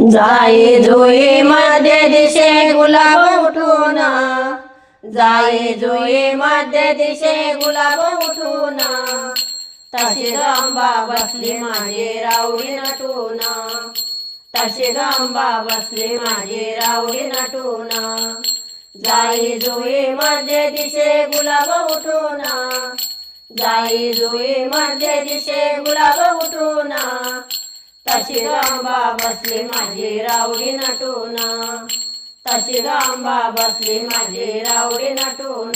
जाई जुई मध्ये दिशे गुलाब उठून. जाई जुई मध्ये दिशे गुलाब उठून. तशी गंबा बसली माझे रावडी नटून. तशी गंबा बसली माझे रावडी नटून. जाई जुई मध्ये दिशे गुलाब उठून. जाई जुई मध्ये दिशे गुलाब उठून. तशी गांबा बसली माझी रावडी नटून. तशी गांबा बसली माझी रावडी नटून.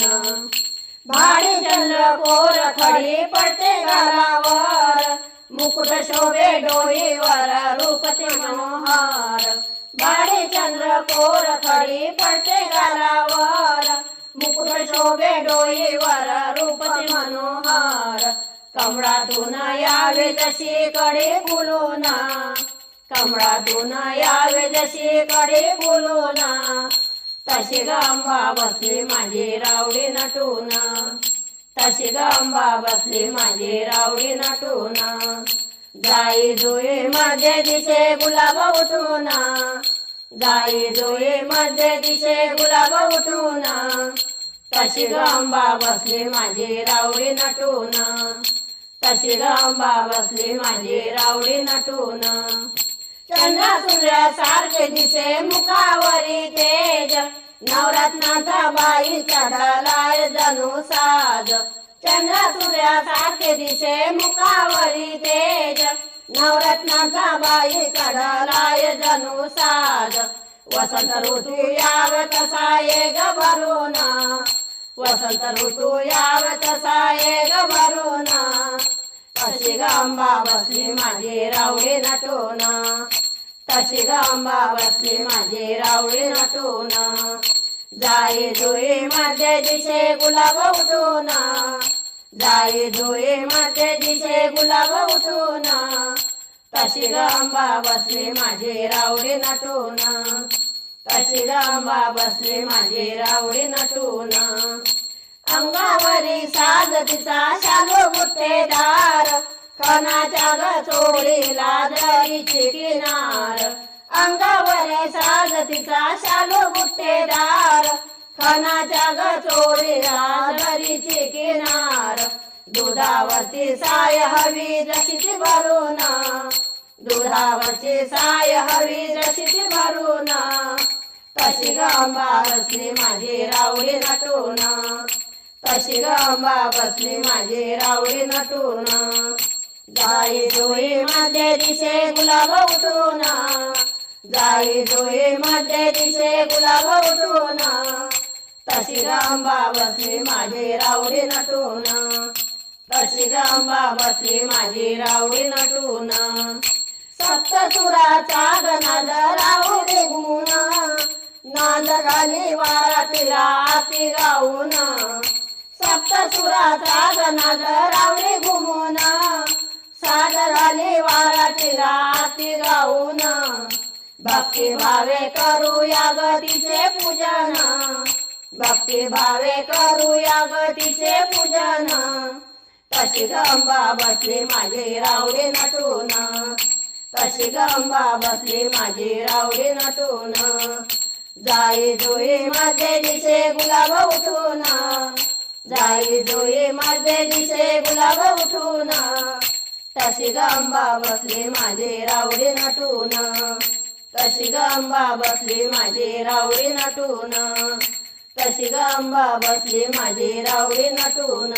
भाडी चंद्र कोर खडी पडते गालावर. मुकुट शोभे डोईवर रूपते मनोहार. भाडी चंद्र कोर खडी पडते गालावर. मुकुट शोभे डोईवर रूपते मनोहार. कमळातून यावे जशी कडे फुलून. कमळातून यावे जशी कडे फुलून. तशी गंबा बसली माझी रावडी नटून. तशी गंबा बसली माझी रावडी नटून. जाई जुई मध्ये दिशे गुलाब उठून. जाई जुई मध्ये दिशे गुलाब उठून. तशी गंबा बसली माझी रावडी नटून. तशी गंबा बसली माझी रावडी नटून. चंद्र सारखे दिसे मुखावरी तेज. नवरत्नाचा बाई चढलाय जणू साज. चंद्र सूर्यासारखे दिसे मुखावरी तेज. नवरत्नाचा बाई चढलाय जणू साज. वसंत ऋतू याव तसा ये ग भरून. वसंत ऋतू याव तसा ये ग तशी गांबा बसली माझी रावळी नटून. तशी गांबा बसली माझी रावळी नटून. जाई जुई मध्ये दिशे गुलाब उठून. जाई जुई मध्ये दिशे गुलाब उठून. तशी गांबा बसली माझी रावळी नटून. तशी रामा बसली माझी रावडी नटून. अंगावरी साज तिचा शालो बुट्टेदार कणाच्या ग चोळीला दरीची किनार. अंगावरी साज तिचा शालो बुट्टेदार कणाच्या ग चोळीला दरीची किनार. दुधावरची साय हवी जशी भरून. दुधावरची साय हवी जशी भरून. तशी गंबा बसली माझी रावडी नटून. तशी गंबा बसली माझी रावडी नटून. जाई जोई मध्ये दिशे गुलाब उठून. जाई जोई मध्ये दिशे गुलाब उठून. तशी गंबा बसली माझी रावडी नटून. तशी गंबा बसली माझी रावडी नटून. सप्तसुराचा गनाद रावडी गुण नांद घाली वारातीला आती गाऊन सप्तसुराचा गनाद रावणी घुमून साद घाली वारातीला आती गाऊन भक्ती भावे करूया गतीचे पूजन भक्ती भावे करूया गतीचे पूजन. तशी गंबा बसली माझी रावडी नटून तशी गंबा बसली माझी रावडी नटून. जाई जुई मध्ये दिसे गुलाब उठून. जाई जुई मध्ये दिसे गुलाब उठून. तशी गंबा बसली माझी रावडी नटून. तशी गंबा बसली माझी रावडी नटून. तशी गंबा बसली माझी रावडी नटून.